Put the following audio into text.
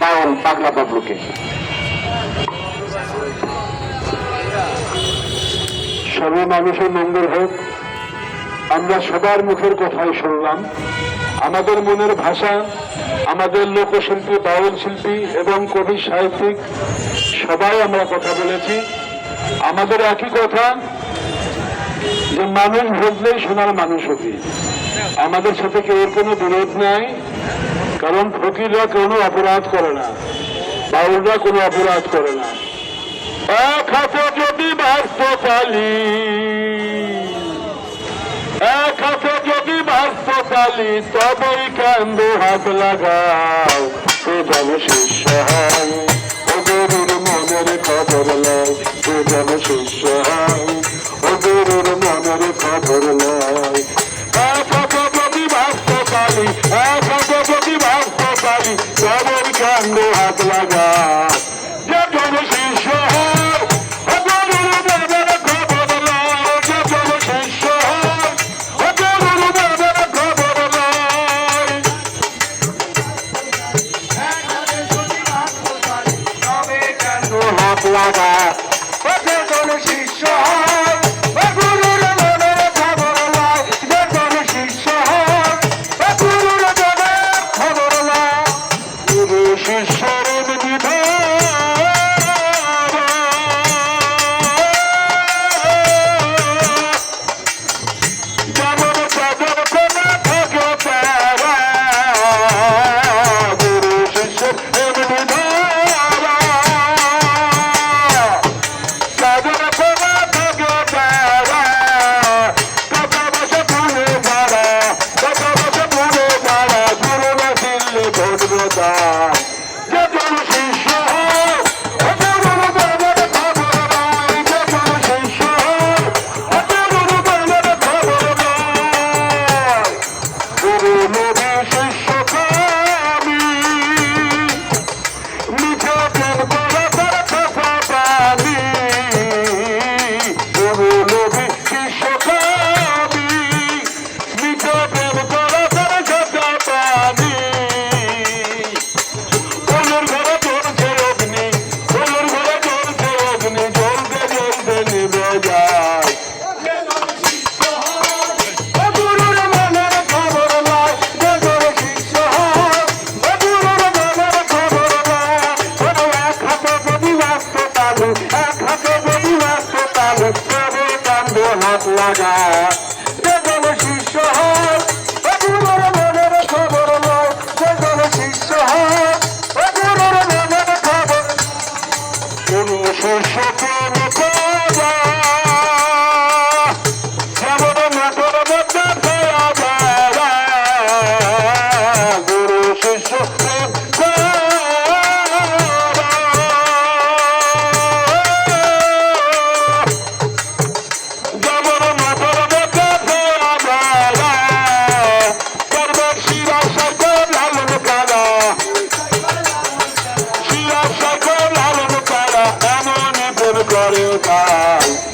Powell পাগলা বাবলুকে সর্ব মানুষের মঙ্গল হোক। আমরা সবার মুখের কথাই শুনলাম। আমাদের মনের ভাষা, আমাদের লোকশিল্পী, বাউল শিল্পী এবং কবি, সাহিত্যিক, সবাই আমরা কথা বলেছি। আমাদের একই কথা, যে মানুষ বুঝলেই সোনার মানুষ হবি। আমাদের সাথে কেউ কোনো বিরোধ নাই। কারণ ফকিররা কোনো অপরাধ করে না, বাউলরা কোনো অপরাধ করে না। এক হাতে যদি বাঁচতে পারি এক হাতে যদি বাঁচতে পারি তবেই কান্দ হাত লাগাও যেন শিষ্য কান্দ হাত লাগাও যে যেন শিষ্য হয় ও passar. এক হাতে যদি রাখতে তাহলে কান্দে হাত লাগায়। করে তাই